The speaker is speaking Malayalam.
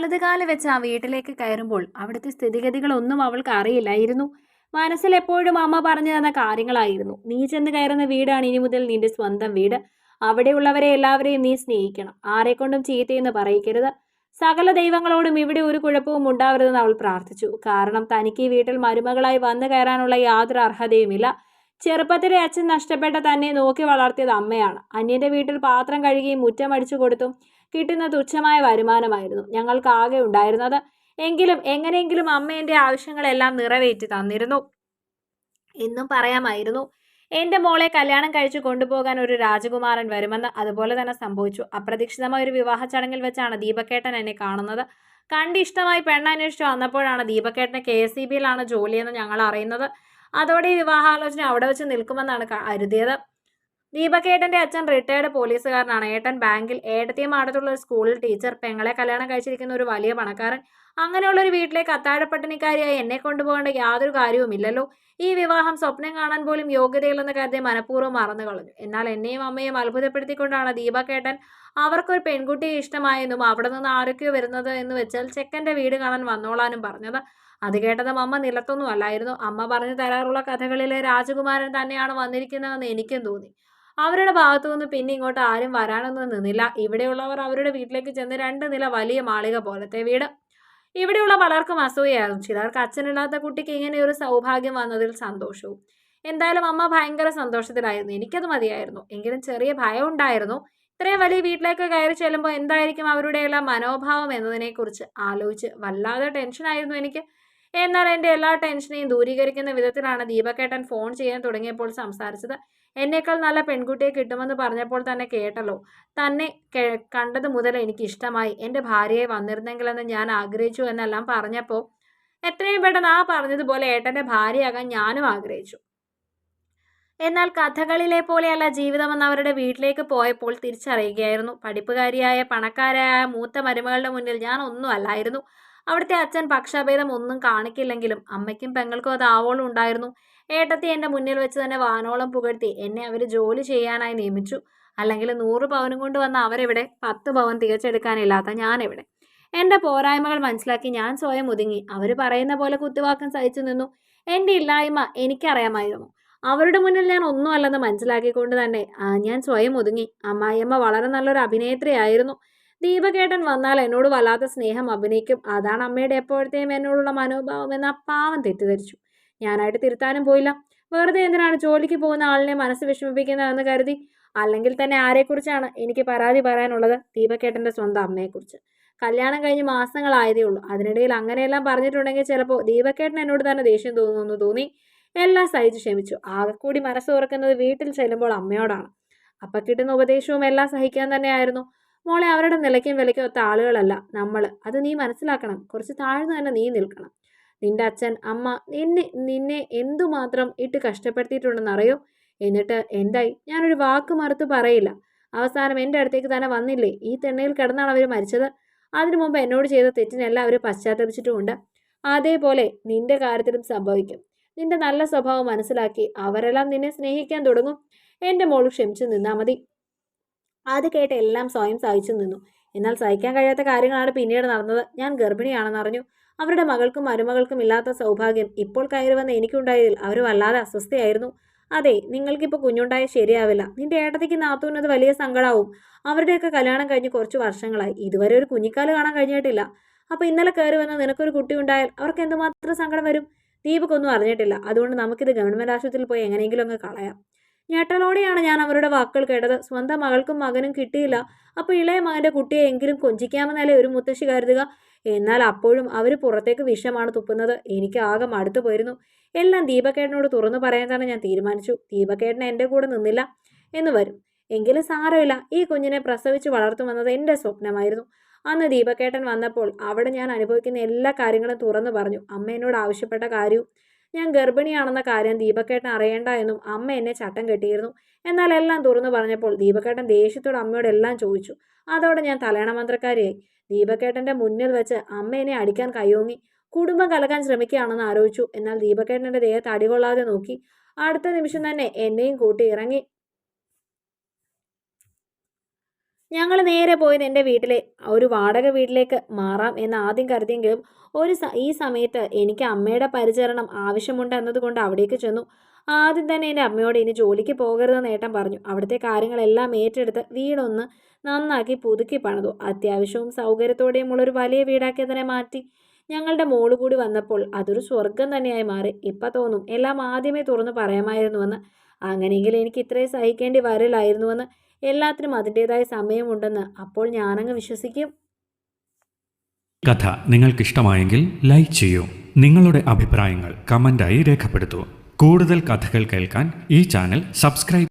വലതുകാൽ വെച്ച് ആ വീട്ടിലേക്ക് കയറുമ്പോൾ അവിടുത്തെ സ്ഥിതിഗതികളൊന്നും അവൾക്ക് അറിയില്ലായിരുന്നു. മനസ്സിൽ എപ്പോഴും അമ്മ പറഞ്ഞു തന്ന കാര്യങ്ങളായിരുന്നു. നീ ചെന്ന് കയറുന്ന വീടാണ് ഇനി മുതൽ നിന്റെ സ്വന്തം വീട്. അവിടെയുള്ളവരെ എല്ലാവരെയും നീ സ്നേഹിക്കണം. ആരെക്കൊണ്ടും ചീത്തയെന്ന് പറയിക്കരുത്. സകല ദൈവങ്ങളോടും ഇവിടെ ഒരു കുഴപ്പവും ഉണ്ടാവരുതെന്ന് അവൾ പ്രാർത്ഥിച്ചു. കാരണം തനിക്ക് ഈ വീട്ടിൽ മരുമകളായി വന്നു കയറാനുള്ള യാതൊരു അർഹതയുമില്ല. ചെറുപ്പത്തിലെ അച്ഛൻ നഷ്ടപ്പെട്ട തന്നെ നോക്കി വളർത്തിയത് അമ്മയാണ്. അന്യന്റെ വീട്ടിൽ പാത്രം കഴുകി മുറ്റം അടിച്ചു കൊടുത്തും കിട്ടുന്ന തുച്ഛമായ വരുമാനമായിരുന്നു ഞങ്ങൾക്ക് ആകെ ഉണ്ടായിരുന്നത്. എങ്കിലും എങ്ങനെയെങ്കിലും അമ്മ എന്റെ ആവശ്യങ്ങളെല്ലാം നിറവേറ്റി തന്നിരുന്നു. എന്നും പറയാമായിരുന്നു. എന്റെ മോളെ കല്യാണം കഴിച്ചു കൊണ്ടുപോകാൻ ഒരു രാജകുമാരൻ വരുമെന്ന് അതുപോലെ തന്നെ സംഭവിച്ചു. അപ്രതീക്ഷിതമായ ഒരു വിവാഹ ചടങ്ങിൽ വെച്ചാണ് ദീപക്കേട്ടൻ എന്നെ കാണുന്നത്. കണ്ടിഷ്ടമായി പെണ്ണന്വേഷിച്ചു വന്നപ്പോഴാണ് ദീപക്കേട്ടന് കെ എസ് സി ബിയിലാണ് ജോലിയെന്ന് ഞങ്ങൾ അറിയുന്നത്. അതോടെ ഈ വിവാഹാലോചന അവിടെ വെച്ച് നിൽക്കുമെന്നാണ് കരുതിയത്. ദീപകേട്ടന്റെ അച്ഛൻ റിട്ടയർഡ് പോലീസുകാരനാണ്. ഏട്ടൻ ബാങ്കിൽ ഏട്ടത്തിയും അടുത്തുള്ള ഒരു സ്കൂളിൽ ടീച്ചർ പെങ്ങളെ കല്യാണം കഴിച്ചിരിക്കുന്ന ഒരു വലിയ പണക്കാരൻ അങ്ങനെയുള്ള ഒരു വീട്ടിലേക്ക് അത്താഴപ്പട്ടിണിക്കാരിയായി എന്നെ കൊണ്ടുപോകേണ്ട യാതൊരു കാര്യവുമില്ലല്ലോ ഈ വിവാഹം സ്വപ്നം കാണാൻ പോലും യോഗ്യതയില്ലെന്ന് കരുതി മനഃപൂർവം മറന്നു കളഞ്ഞു. എന്നാൽ എന്നെയും അമ്മയും അത്ഭുതപ്പെടുത്തിക്കൊണ്ടാണ് ദീപകേട്ടൻ അവർക്കൊരു പെൺകുട്ടിയെ ഇഷ്ടമായെന്നും അവിടെ നിന്ന് ആരൊക്കെയോ വരുന്നത് എന്ന് വെച്ചാൽ ചെക്കന്റെ വീട് കാണാൻ വന്നോളാനും പറഞ്ഞത്. അത് കേട്ടതും അമ്മ നിലത്തൊന്നും അല്ലായിരുന്നു. അമ്മ പറഞ്ഞു തരാറുള്ള കഥകളിലെ രാജകുമാരൻ തന്നെയാണ് വന്നിരിക്കുന്നതെന്ന് എനിക്കും തോന്നി. അവരുടെ ഭാഗത്തു നിന്ന് പിന്നെ ഇങ്ങോട്ട് ആരും വരാനൊന്നും നിന്നില്ല. ഇവിടെയുള്ളവർ അവരുടെ വീട്ടിലേക്ക് ചെന്ന് രണ്ട് നില വലിയ മാളിക പോലത്തെ വീട് ഇവിടെയുള്ള പലർക്കും അസൂയായിരുന്നു ചിലർക്ക് അച്ഛനില്ലാത്ത കുട്ടിക്ക് ഇങ്ങനെ ഒരു സൗഭാഗ്യം വന്നതിൽ സന്തോഷവും. എന്തായാലും അമ്മ ഭയങ്കര സന്തോഷത്തിലായിരുന്നു. എനിക്കത് മതിയായിരുന്നു. എങ്കിലും ചെറിയ ഭയം ഉണ്ടായിരുന്നു. ഇത്രയും വലിയ വീട്ടിലേക്ക് കയറി ചെല്ലുമ്പോൾ എന്തായിരിക്കും അവരുടെയുള്ള മനോഭാവം എന്നതിനെക്കുറിച്ച് ആലോചിച്ച് വല്ലാതെ ടെൻഷനായിരുന്നു എനിക്ക്. എന്നാൽ എന്റെ എല്ലാ ടെൻഷനെയും ദൂരീകരിക്കുന്ന വിധത്തിലാണ് ദീപകേട്ടൻ ഫോൺ ചെയ്യാൻ തുടങ്ങിയപ്പോൾ സംസാരിച്ചത്. എന്നേക്കാൾ നല്ല പെൺകുട്ടിയെ കിട്ടുമെന്ന് പറഞ്ഞപ്പോൾ തന്നെ കേട്ടല്ലോ. തന്നെ കണ്ടത് മുതൽ എനിക്ക് ഇഷ്ടമായി എന്റെ ഭാര്യയെ വന്നിരുന്നെങ്കിലെന്ന് ഞാൻ ആഗ്രഹിച്ചു എന്നെല്ലാം പറഞ്ഞപ്പോൾ എത്രയും പെട്ടെന്ന് ആ പറഞ്ഞതുപോലെ ഏട്ടന്റെ ഭാര്യയാകാൻ ഞാനും ആഗ്രഹിച്ചു. എന്നാൽ കഥകളിലെ പോലെയല്ല ജീവിതമെന്ന് അവരുടെ വീട്ടിലേക്ക് പോയപ്പോൾ തിരിച്ചറിയുകയായിരുന്നു. പഠിപ്പുകാരിയായ പണക്കാരായ മൂത്ത മരുമകളുടെ മുന്നിൽ ഞാൻ ഒന്നും അല്ലായിരുന്നു അവിടുത്തെ അച്ഛൻ പക്ഷഭേദം ഒന്നും കാണിക്കില്ലെങ്കിലും അമ്മയ്ക്കും പെങ്ങൾക്കും അത് ആവോളം ഉണ്ടായിരുന്നു. ഏട്ടത്തി എന്റെ മുന്നിൽ വെച്ച് തന്നെ വാനോളം പുകഴ്ത്തി എന്നെ അവർ ജോലി ചെയ്യാനായി നിയമിച്ചു. അല്ലെങ്കിൽ നൂറ് പവനും കൊണ്ട് വന്ന അവരെവിടെ പത്ത് പവൻ തികച്ചെടുക്കാനില്ലാത്ത ഞാനെവിടെ. എന്റെ പോരായ്മകൾ മനസ്സിലാക്കി ഞാൻ സ്വയം ഒതുങ്ങി. അവർ പറയുന്ന പോലെ കുത്തുവാക്കം സഹിച്ചു നിന്നു. എന്റെ ഇല്ലായ്മ എനിക്കറിയാമായിരുന്നു. അവരുടെ മുന്നിൽ ഞാൻ ഒന്നുമല്ലെന്ന് മനസ്സിലാക്കിക്കൊണ്ട് തന്നെ ഞാൻ സ്വയം ഒതുങ്ങി. അമ്മായിയമ്മ വളരെ നല്ലൊരു അഭിനേത്രിയായിരുന്നു ദീപകേട്ടൻ വന്നാൽ എന്നോട് വല്ലാത്ത സ്നേഹം അഭിനയിക്കും. അതാണ് അമ്മയുടെ എപ്പോഴത്തെയും എന്നോടുള്ള മനോഭാവം എന്ന പാവം തെറ്റിദ്ധരിച്ചു. ഞാനായിട്ട് തിരുത്താനും പോയില്ല. വെറുതെ എന്തിനാണ് ജോലിക്ക് പോകുന്ന ആളിനെ മനസ്സ് വിഷമിപ്പിക്കുന്നതെന്ന് കരുതി? അല്ലെങ്കിൽ തന്നെ ആരെക്കുറിച്ചാണ് എനിക്ക് പരാതി പറയാനുള്ളത്? ദീപക്കേട്ടന്റെ സ്വന്തം അമ്മയെക്കുറിച്ച്. കല്യാണം കഴിഞ്ഞ് മാസങ്ങളായതേ ഉള്ളൂ. അതിനിടയിൽ അങ്ങനെയെല്ലാം പറഞ്ഞിട്ടുണ്ടെങ്കിൽ ചിലപ്പോൾ ദീപക്കേട്ടൻ എന്നോട് തന്നെ ദേഷ്യം തോന്നുന്നു തോന്നി. എല്ലാം സഹിച്ച് ക്ഷമിച്ചു. ആകെക്കൂടി മനസ്സ് തുറക്കുന്നത് വീട്ടിൽ ചെല്ലുമ്പോൾ അമ്മയോടാണ്. അപ്പം കിട്ടുന്ന ഉപദേശവും എല്ലാം സഹിക്കാൻ തന്നെയായിരുന്നു. മോളെ അവരുടെ നിലയ്ക്കും വിലയ്ക്കും ഒത്ത ആളുകളല്ല നമ്മൾ അത് നീ മനസ്സിലാക്കണം. കുറച്ച് താഴ്ന്നു തന്നെ നീ നിൽക്കണം. നിന്റെ അച്ഛൻ അമ്മ നിന്നെ നിന്നെ എന്തുമാത്രം ഇട്ട് കഷ്ടപ്പെടുത്തിയിട്ടുണ്ടെന്നറിയോ എന്നിട്ട് എന്തായി? ഞാനൊരു വാക്ക് മറുത്ത് പറയില്ല. അവസാനം എന്റെ അടുത്തേക്ക് തന്നെ വന്നില്ലേ? ഈ തെണ്ണയിൽ കിടന്നാണ് അവർ മരിച്ചത്. അതിനു മുമ്പ് എന്നോട് ചെയ്ത തെറ്റിനെല്ലാം അവർ പശ്ചാത്തപിച്ചിട്ടുമുണ്ട്. അതേപോലെ നിന്റെ കാര്യത്തിലും സംഭവിക്കും. നിന്റെ നല്ല സ്വഭാവം മനസ്സിലാക്കി അവരെല്ലാം നിന്നെ സ്നേഹിക്കാൻ തുടങ്ങും. എന്റെ മോൾ ക്ഷമിച്ചു നിന്നാൽ മതി. അത് കേട്ട് എല്ലാം സ്വയം സഹിച്ചു നിന്നു. എന്നാൽ സഹിക്കാൻ കഴിയാത്ത കാര്യങ്ങളാണ് പിന്നീട് നടന്നത്. ഞാൻ ഗർഭിണിയാണെന്ന് അറിഞ്ഞു. അവരുടെ മകൾക്കും മരുമകൾക്കും ഇല്ലാത്ത സൗഭാഗ്യം ഇപ്പോൾ കയറി വന്ന എനിക്കുണ്ടായതിൽ അവർ വല്ലാതെ അസ്വസ്ഥയായിരുന്നു. അതെ നിങ്ങൾക്കിപ്പോൾ കുഞ്ഞുണ്ടായ ശരിയാവില്ല. നിന്റെ ഏട്ടത്തേക്ക് നാത്തൂന്നത് വലിയ സങ്കടാവും. അവരുടെയൊക്കെ കല്യാണം കഴിഞ്ഞ് കുറച്ച് വർഷങ്ങളായി. ഇതുവരെ ഒരു കുഞ്ഞിക്കാൽ കാണാൻ കഴിഞ്ഞിട്ടില്ല. അപ്പോൾ ഇന്നലെ കയറി വന്ന നിനക്കൊരു കുട്ടി ഉണ്ടായാൽ അവർക്ക് എന്തുമാത്രം സങ്കടം വരും? ദീപക്കൊന്നും അറിഞ്ഞിട്ടില്ല. അതുകൊണ്ട് നമുക്കിത് ഗവൺമെന്റ് ആശുപത്രിയിൽ പോയി എങ്ങനെയെങ്കിലും അങ്ങ് കളയാം. ഞെട്ടലോടെയാണ് ഞാൻ അവരുടെ വാക്കുകൾ കേട്ടത്. സ്വന്തം മകൾക്കും മകനും കിട്ടിയില്ല. അപ്പോൾ ഇളയ മകന്റെ കുട്ടിയെ എങ്കിലും കൊഞ്ചിക്കാമെന്നല്ലേ ഒരു മുത്തശ്ശി കരുതുക? എന്നാൽ അപ്പോഴും അവർ പുറത്തേക്ക് വിഷമാണ് തുപ്പുന്നത്. എനിക്ക് ആകെ മടുത്തു പോയിരുന്നു. എല്ലാം ദീപക്കേട്ടനോട് തുറന്നു പറയാൻ തന്നെ ഞാൻ തീരുമാനിച്ചു. ദീപക്കേട്ടൻ എന്റെ കൂടെ നിന്നില്ല എന്ന് വരും. എങ്കിലും സാരമില്ല. ഈ കുഞ്ഞിനെ പ്രസവിച്ച് വളർത്തുമെന്നത് എന്റെ സ്വപ്നമായിരുന്നു. അന്ന് ദീപക്കേട്ടൻ വന്നപ്പോൾ അവിടെ ഞാൻ അനുഭവിക്കുന്ന എല്ലാ കാര്യങ്ങളും തുറന്നു പറഞ്ഞു. അമ്മ എന്നോട് ആവശ്യപ്പെട്ട കാര്യവും ഞാൻ ഗർഭിണിയാണെന്ന കാര്യം ദീപക്കേട്ടൻ അറിയേണ്ട എന്നും അമ്മ എന്നെ ചട്ടം കെട്ടിയിരുന്നു. എന്നാൽ എല്ലാം തുറന്നു പറഞ്ഞപ്പോൾ ദീപക്കേട്ടൻ ദേഷ്യത്തോട് അമ്മയോട് എല്ലാം ചോദിച്ചു. അതോടെ ഞാൻ തലയണ മന്ത്രക്കാരിയായി ദീപക്കേട്ടന്റെ മുന്നിൽ വെച്ച് അമ്മ എന്നെ അടിക്കാൻ കയ്യോങ്ങി. കുടുംബം കലക്കാൻ ശ്രമിക്കുകയാണെന്ന് ആലോചിച്ചു എന്നാൽ ദീപക്കേട്ടന്റെ ദേഹത്ത് അടികൊള്ളാതെ നോക്കി. അടുത്ത നിമിഷം തന്നെ എന്നെയും കൂട്ടി ഇറങ്ങി. ഞങ്ങൾ നേരെ പോയത് എന്റെ വീട്ടിലെ ഒരു വാടക വീട്ടിലേക്ക് മാറാം എന്ന് ആദ്യം കരുതിയെങ്കിലും ഒരു ഈ സമയത്ത് എനിക്ക് അമ്മയുടെ പരിചരണം ആവശ്യമുണ്ട് എന്നതുകൊണ്ട് അവിടേക്ക് ചെന്നു. ആദ്യം തന്നെ എന്റെ അമ്മയോട് ഇനി ജോലിക്ക് പോകരുതെന്ന് ഏട്ടൻ പറഞ്ഞു. അവിടുത്തെ കാര്യങ്ങളെല്ലാം ഏറ്റെടുത്ത് വീടൊന്ന് നന്നാക്കി പുതുക്കി പണിതു. അത്യാവശ്യവും സൗകര്യത്തോടെയുമുള്ള ഒരു വലിയ വീടാക്കി അതിനെ മാറ്റി. ഞങ്ങളുടെ മോൾ കൂടി വന്നപ്പോൾ അതൊരു സ്വർഗം തന്നെയായി മാറി. ഇപ്പം തോന്നും എല്ലാം ആദ്യമേ തുറന്നു പറയാമായിരുന്നുവെന്ന്. അങ്ങനെയെങ്കിൽ എനിക്ക് ഇത്രയും സഹിക്കേണ്ടി വരില്ലായിരുന്നുവെന്ന് എല്ലാത്തിനും അതിന്റെതായ സമയമുണ്ടെന്ന് അപ്പോൾ ഞാനങ്ങ് വിശ്വസിക്കും. കഥ നിങ്ങൾക്കിഷ്ടമായെങ്കിൽ ലൈക്ക് ചെയ്യൂ. നിങ്ങളുടെ അഭിപ്രായങ്ങൾ കമന്റായി രേഖപ്പെടുത്തൂ. കൂടുതൽ കഥകൾ കേൾക്കാൻ ഈ ചാനൽ സബ്സ്ക്രൈബ്